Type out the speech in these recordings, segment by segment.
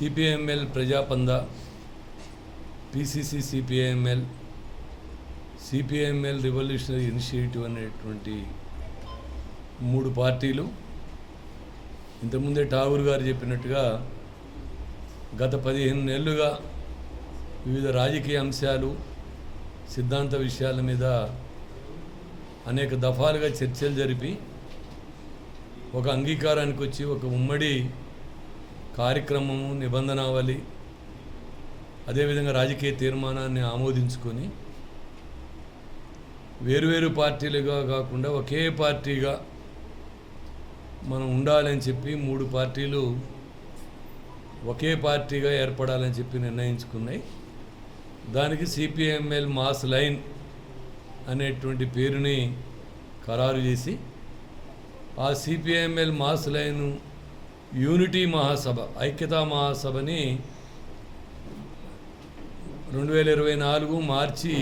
CPML Prajapantha PCC CPIML CPML revolutionary initiative అనేటువంటి మూడు పార్టీలు. ఇంతకుముందే ఠాగూర్ గారు చెప్పినట్టుగా గత పదిహేను నెలలుగా వివిధ రాజకీయ అంశాలు సిద్ధాంత విషయాల మీద అనేక దఫాలుగా చర్చలు జరిపి ఒక అంగీకారానికి వచ్చి ఒక ఉమ్మడి కార్యక్రమము నిబంధనావళి అదేవిధంగా రాజకీయ తీర్మానాన్ని ఆమోదించుకొని వేరువేరు పార్టీలుగా కాకుండా ఒకే పార్టీగా మనం ఉండాలని చెప్పి మూడు పార్టీలు ఒకే పార్టీగా ఏర్పడాలని చెప్పి నిర్ణయించుకున్నాయి. దానికి సిపిఎంఎల్ మాస్ లైన్ అనేటువంటి పేరుని ఖరారు చేసి ఆ సిపిఎంఎల్ మాస్ లైను యూనిటీ మహాసభ ఐక్యతా మహాసభని రెండు వేల ఇరవై నాలుగు మార్చి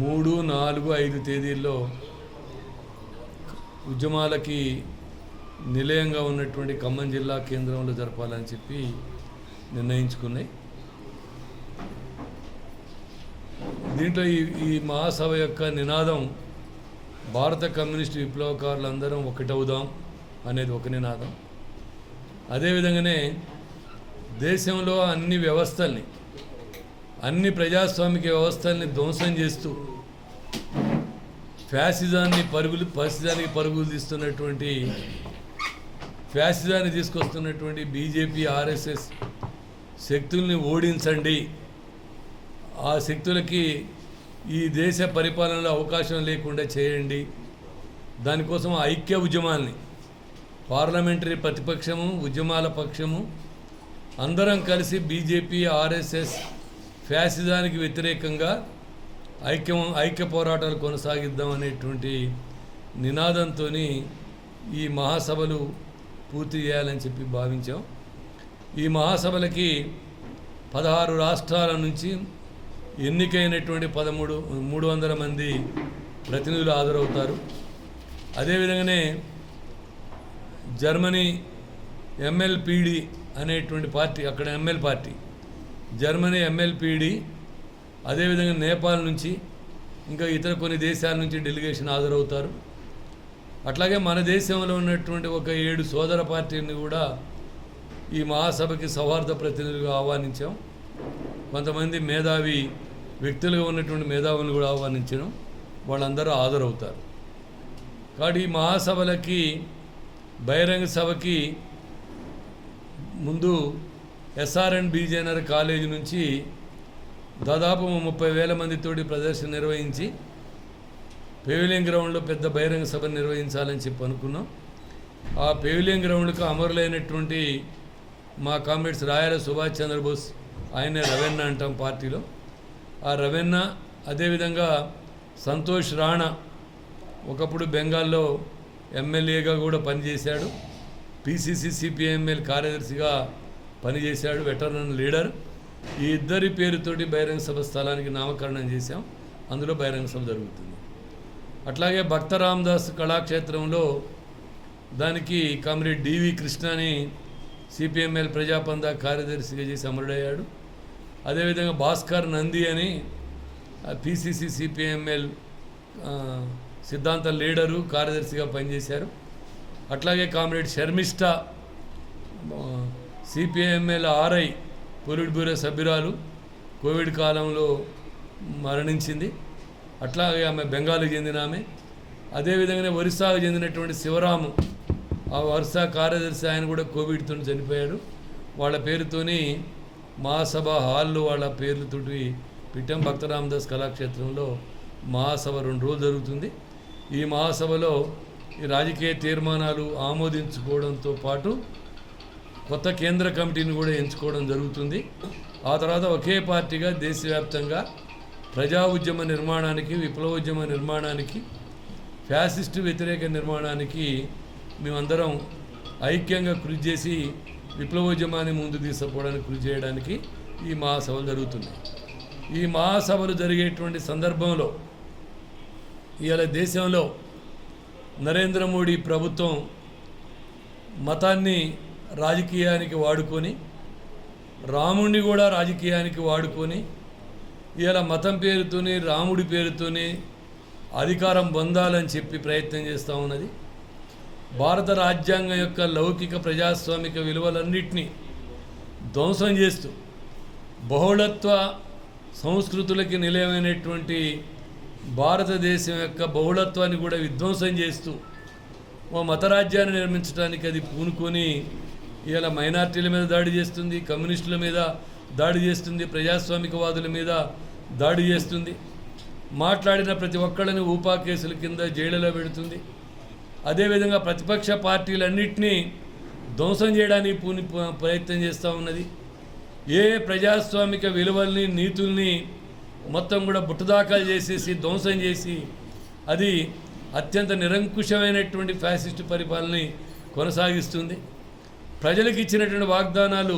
మూడు నాలుగు ఐదు తేదీల్లో ఉద్యమాలకి నిలయంగా ఉన్నటువంటి ఖమ్మం జిల్లా కేంద్రంలో జరపాలని చెప్పి నిర్ణయించుకున్నాయి. దీంట్లో ఈ ఈ మహాసభ యొక్క నినాదం భారత కమ్యూనిస్ట్ విప్లవకారులందరం ఒకటవుదాం అనేది ఒక నినాదం. అదేవిధంగానే దేశంలో అన్ని వ్యవస్థల్ని అన్ని ప్రజాస్వామిక వ్యవస్థల్ని ధ్వంసం చేస్తూ ఫ్యాసిజాన్ని పరుగులు ఫ్యాసిజానికి పరుగులు తీస్తున్నటువంటి ఫ్యాసిజాన్ని తీసుకొస్తున్నటువంటి బీజేపీ ఆర్ఎస్ఎస్ శక్తుల్ని ఓడించండి. ఆ శక్తులకి ఈ దేశ పరిపాలనలో అవకాశం లేకుండా చేయండి. దానికోసం ఐక్య ఉద్యమాల్ని పార్లమెంటరీ ప్రతిపక్షము ఉద్యమాల పక్షము అందరం కలిసి బీజేపీ ఆర్ఎస్ఎస్ ఫ్యాసిజానికి వ్యతిరేకంగా ఐక్యం ఐక్య పోరాటాలు కొనసాగిద్దాం అనేటువంటి నినాదంతో ఈ మహాసభలు పూర్తి చేయాలని చెప్పి భావించాం. ఈ మహాసభలకి పదహారు రాష్ట్రాల నుంచి ఎన్నికైనటువంటి పదమూడు మూడు వందల మంది ప్రతినిధులు హాజరవుతారు. అదేవిధంగానే జర్మనీ ఎంఎల్పిడి అనేటువంటి పార్టీ అక్కడ ఎంఎల్ పార్టీ. జర్మనీ ఎంఎల్పిడి అదేవిధంగా నేపాల్ నుంచి ఇంకా ఇతర కొన్ని దేశాల నుంచి డెలిగేషన్ హాజరవుతారు. అట్లాగే మన దేశంలో ఉన్నటువంటి ఒక ఏడు సోదర పార్టీని కూడా ఈ మహాసభకి సౌహార్ద ప్రతినిధులుగా ఆహ్వానించాం. కొంతమంది మేధావి వ్యక్తులుగా ఉన్నటువంటి మేధావులను కూడా ఆహ్వానించడం వాళ్ళందరూ హాజరవుతారు. కాబట్టి ఈ మహాసభలకి బహిరంగ సభకి ముందు ఎస్ఆర్ఎన్ బీజేనర్ కాలేజీ నుంచి దాదాపు ముప్పై వేల మందితోటి ప్రదర్శన నిర్వహించి పెవిలియన్ గ్రౌండ్లో పెద్ద బహిరంగ సభ నిర్వహించాలని చెప్పి అనుకున్నాం. ఆ పెవిలియన్ గ్రౌండ్కు అమరులైనటువంటి మా కామ్రేడ్స్ రాయల సుభాష్ చంద్రబోస్ ఆయనే రవెన్న అంటాం పార్టీలో. ఆ రవెన్న అదేవిధంగా సంతోష్ రాణా ఒకప్పుడు బెంగాల్లో ఎమ్మెల్యేగా కూడా పనిచేశాడు. పిసిసి సిపిఎంఎల్ కార్యదర్శిగా పనిచేశాడు వెటరన్ లీడర్ ఈ ఇద్దరి పేరుతోటి బహిరంగ సభ స్థలానికి నామకరణం చేశాం. అందులో బహిరంగ సభ జరుగుతుంది. అట్లాగే భక్త రామదాస్ కళాక్షేత్రంలో దానికి కామ్రేడ్ డివి కృష్ణని సిపిఎంఎల్ ప్రజాపంద కార్యదర్శిగా చేసి అమరుడయ్యాడు. అదేవిధంగా భాస్కర్ నంది అని పిసిసి సిపిఎంఎల్ సిద్ధాంత లీడరు కార్యదర్శిగా పనిచేశారు. అట్లాగే comrade Sharmishta CPIML RI polit bureau సభ్యురాలు కోవిడ్ కాలంలో మరణించింది. అట్లాగే ఆమె బెంగాల్కి చెందిన ఆమె. అదేవిధంగానే ఒరిస్సాకు చెందినటువంటి శివరాము ఆ ఒరిస్సా కార్యదర్శి ఆయన కూడా కోవిడ్తో చనిపోయాడు. వాళ్ళ పేరుతోని మహాసభ హాల్లో వాళ్ళ పేర్లతోటి పెట్టాం. భక్తరామదాస్ కళాక్షేత్రంలో మహాసభ రెండు రోజులు జరుగుతుంది. ఈ మహాసభలో ఈ రాజకీయ తీర్మానాలు ఆమోదించుకోవడంతో పాటు కొత్త కేంద్ర కమిటీని కూడా ఎంచుకోవడం జరుగుతుంది. ఆ తర్వాత ఒకే పార్టీగా దేశవ్యాప్తంగా ప్రజా ఉద్యమ నిర్మాణానికి విప్లవోద్యమ నిర్మాణానికి ఫ్యాసిస్టు వ్యతిరేక నిర్మాణానికి మేమందరం ఐక్యంగా కృషి చేసి విప్లవోద్యమాన్ని ముందు తీసుకుపోవడానికి కృషి చేయడానికి ఈ మహాసభలు జరుగుతున్నాయి. ఈ మహాసభలు జరిగేటువంటి సందర్భంలో ఇవాళ దేశంలో నరేంద్ర మోడీ ప్రభుత్వం మతాన్ని రాజకీయానికి వాడుకొని రాముణ్ణి కూడా రాజకీయానికి వాడుకొని ఇలా మతం పేరుతోని రాముడి పేరుతోని అధికారం పొందాలని చెప్పి ప్రయత్నం చేస్తూ ఉన్నది. భారత రాజ్యాంగం యొక్క లౌకిక ప్రజాస్వామిక విలువలన్నింటినీ ధ్వంసం చేస్తూ బహుళత్వ సంస్కృతులకి నిలయమైనటువంటి భారతదేశం యొక్క బహుళత్వాన్ని కూడా విధ్వంసం చేస్తూ ఓ మతరాజ్యాన్ని నిర్మించడానికి అది పూనుకొని ఇలా మైనార్టీల మీద దాడి చేస్తుంది కమ్యూనిస్టుల మీద దాడి చేస్తుంది ప్రజాస్వామికవాదుల మీద దాడి చేస్తుంది. మాట్లాడిన ప్రతి ఒక్కళ్ళని ఊపా కేసుల కింద జైలులో పెడుతుంది. అదేవిధంగా ప్రతిపక్ష పార్టీలన్నింటినీ ధ్వంసం చేయడానికి పూని ప్రయత్నం చేస్తూ ఉన్నది. ఏ ప్రజాస్వామిక విలువల్ని నీతుల్ని మొత్తం కూడా బుట్టదాఖలు చేసేసి ధ్వంసం చేసి అది అత్యంత నిరంకుశమైనటువంటి ఫ్యాసిస్ట్ పరిపాలనని కొనసాగిస్తుంది. ప్రజలకు ఇచ్చినటువంటి వాగ్దానాలు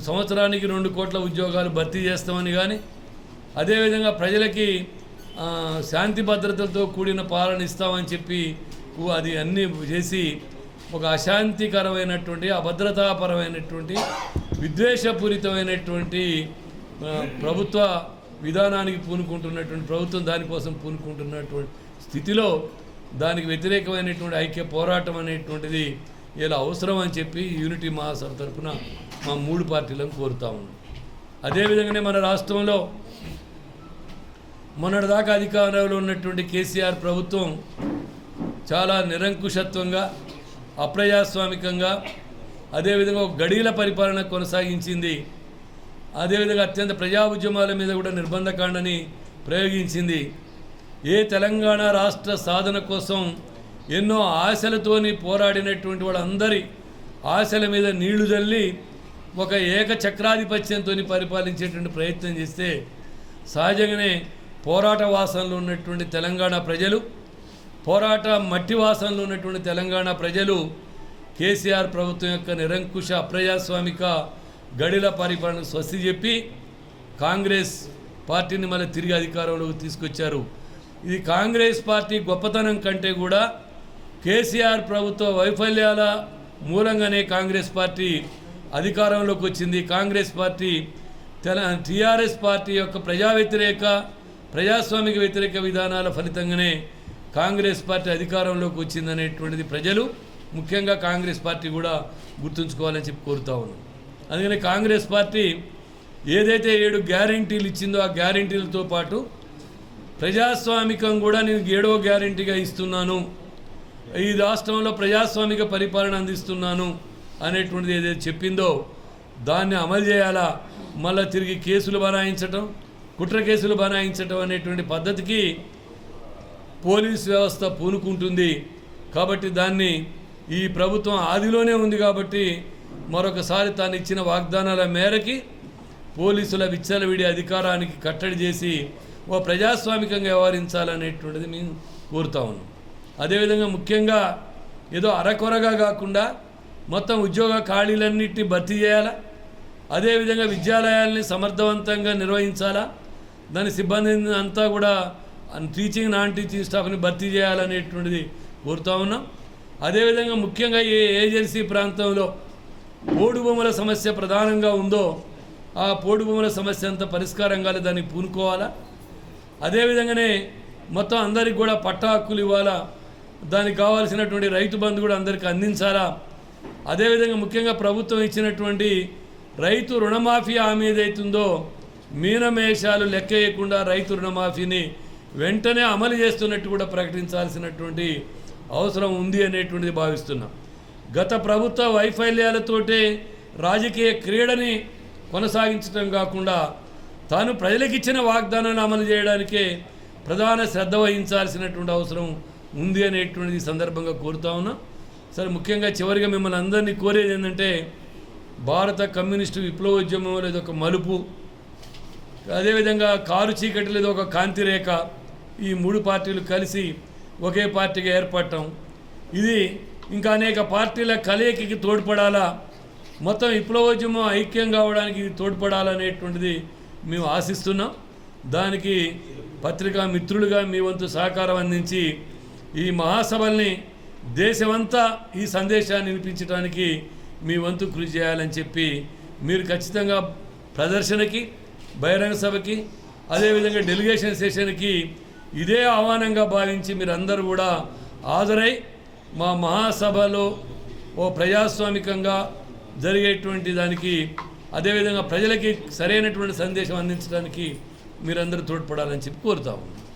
సంవత్సరానికి రెండు కోట్ల ఉద్యోగాలు భర్తీ చేస్తామని కానీ అదేవిధంగా ప్రజలకి శాంతి భద్రతలతో కూడిన పాలన ఇస్తామని చెప్పి అది అన్నీ చేసి ఒక అశాంతికరమైనటువంటి అభద్రతాపరమైనటువంటి విద్వేషపూరితమైనటువంటి ప్రభుత్వ విధానానికి పూనుకుంటున్నటువంటి ప్రభుత్వం దానికోసం పూనుకుంటున్నటువంటి స్థితిలో దానికి వ్యతిరేకమైనటువంటి ఐక్య పోరాటం అనేటువంటిది ఇలా అవసరం అని చెప్పి యూనిటీ మహాసభ తరఫున మా మూడు పార్టీలను కోరుతా ఉన్నాం. అదేవిధంగానే మన రాష్ట్రంలో మొన్నటిదాకా అధికారంలో ఉన్నటువంటి కేసీఆర్ ప్రభుత్వం చాలా నిరంకుశత్వంగా అప్రజాస్వామికంగా అదేవిధంగా ఒక గడీల పరిపాలన కొనసాగించింది. అదేవిధంగా అత్యంత ప్రజా ఉద్యమాల మీద కూడా నిర్బంధకాండని ప్రయోగించింది. ఏ తెలంగాణ రాష్ట్ర సాధన కోసం ఎన్నో ఆశలతోని పోరాడినటువంటి వాళ్ళందరి ఆశల మీద నీళ్ళు జల్లి ఒక ఏక చక్రాధిపత్యంతో పరిపాలించేటువంటి ప్రయత్నం చేస్తే సహజంగానే పోరాట వాసనలో ఉన్నటువంటి తెలంగాణ ప్రజలు పోరాట మట్టి వాసనలో ఉన్నటువంటి తెలంగాణ ప్రజలు కేసీఆర్ ప్రభుత్వం యొక్క నిరంకుశ అప్రజాస్వామిక గడిల పరిపాలన స్వస్తి చెప్పి కాంగ్రెస్ పార్టీని మళ్ళీ తిరిగి అధికారంలోకి తీసుకొచ్చారు. ఇది కాంగ్రెస్ పార్టీ గొప్పతనం కంటే కూడా కేసీఆర్ ప్రభుత్వ వైఫల్యాల మూలంగానే కాంగ్రెస్ పార్టీ అధికారంలోకి వచ్చింది. కాంగ్రెస్ పార్టీ తెల టీఆర్ఎస్ పార్టీ యొక్క ప్రజా వ్యతిరేక ప్రజాస్వామిక వ్యతిరేక విధానాల ఫలితంగానే కాంగ్రెస్ పార్టీ అధికారంలోకి వచ్చిందనేటువంటిది ప్రజలు ముఖ్యంగా కాంగ్రెస్ పార్టీ కూడా గుర్తుంచుకోవాలని చెప్పి కోరుతా ఉన్నాను అందుకని కాంగ్రెస్ పార్టీ ఏదైతే ఏడు గ్యారంటీలు ఇచ్చిందో ఆ గ్యారంటీలతో పాటు ప్రజాస్వామికం కూడా నేను ఏడవ గ్యారంటీగా ఇస్తున్నాను. ఈ రాష్ట్రంలో ప్రజాస్వామిక పరిపాలన అందిస్తున్నాను అనేటువంటిది ఏదైతే చెప్పిందో దాన్ని అమలు చేయాలా? మళ్ళీ తిరిగి కేసులు బనాయించటం కుట్ర కేసులు బనాయించటం అనేటువంటి పద్ధతికి పోలీస్ వ్యవస్థ పూనుకుంటుంది. కాబట్టి దాన్ని ఈ ప్రభుత్వం ఆదిలోనే ఉంది కాబట్టి మరొకసారి తాను ఇచ్చిన వాగ్దానాల మేరకి పోలీసుల విచ్చలవిడి అధికారానికి కట్టడి చేసి ఓ ప్రజాస్వామికంగా వ్యవహరించాలనేటువంటిది మేము కోరుతా ఉన్నాం. అదేవిధంగా ముఖ్యంగా ఏదో అరకొరగా కాకుండా మొత్తం ఉద్యోగ ఖాళీలన్నింటినీ భర్తీ చేయాలా? అదేవిధంగా విద్యాలయాల్ని సమర్థవంతంగా నిర్వహించాలా? దాని సిబ్బందిని అంతా కూడా టీచింగ్ నాన్ టీచింగ్ స్టాఫ్ని భర్తీ చేయాలనేటువంటిది కోరుతా ఉన్నాం. అదేవిధంగా ముఖ్యంగా ఏ ఏజెన్సీ ప్రాంతంలో పోడు భూముల సమస్య ప్రధానంగా ఉందో ఆ పోడు భూముల సమస్య అంత పరిష్కారం కాలే దాన్ని పూనుకోవాలా? అదేవిధంగానే మొత్తం అందరికి కూడా పట్టా హక్కులు ఇవ్వాలా? దానికి కావాల్సినటువంటి రైతు బంధు కూడా అందరికీ అందించాలా? అదేవిధంగా ముఖ్యంగా ప్రభుత్వం ఇచ్చినటువంటి రైతు రుణమాఫీ హామీ ఏదైతుందో మీనమేషాలు లెక్క వేయకుండా రైతు రుణమాఫీని వెంటనే అమలు చేస్తున్నట్టు కూడా ప్రకటించాల్సినటువంటి అవసరం ఉంది అనేటువంటిది భావిస్తున్నాం. గత ప్రభుత్వ వైఫల్యాలతోటే రాజకీయ క్రీడని కొనసాగించడం కాకుండా తాను ప్రజలకిచ్చిన వాగ్దానాన్ని అమలు చేయడానికే ప్రధాన శ్రద్ధ వహించాల్సినటువంటి అవసరం ఉంది అనేటువంటిది సందర్భంగా కోరుతా ఉన్నా. సరే ముఖ్యంగా చివరిగా మిమ్మల్ని అందరినీ కోరేది ఏంటంటే భారత కమ్యూనిస్టు విప్లవోద్యమం లేదా ఒక మలుపు. అదేవిధంగా కారు చీకటి లేదా ఒక కాంతిరేఖ. ఈ మూడు పార్టీలు కలిసి ఒకే పార్టీగా ఏర్పడటం. ఇది ఇంకా అనేక పార్టీల కలయికకి తోడ్పడాలా? మొత్తం విప్లవోద్యమం ఐక్యం కావడానికి తోడ్పడాలనేటువంటిది మేము ఆశిస్తున్నాం. దానికి పత్రికా మిత్రులుగా మీ వంతు సహకారం అందించి ఈ మహాసభల్ని దేశమంతా ఈ సందేశాన్ని వినిపించడానికి మీ వంతు కృషి చేయాలని చెప్పి మీరు ఖచ్చితంగా ప్రదర్శనకి బహిరంగ సభకి అదేవిధంగా డెలిగేషన్ సెషన్కి ఇదే ఆహ్వానంగా భావించి మీరందరూ కూడా హాజరై మా మహాసభలో ఓ ప్రజాస్వామికంగా జరిగేటువంటి దానికి అదేవిధంగా ప్రజలకి సరైనటువంటి సందేశం అందించడానికి మీరందరూ తోడ్పడాలని చెప్పి కోరుతా ఉన్నాను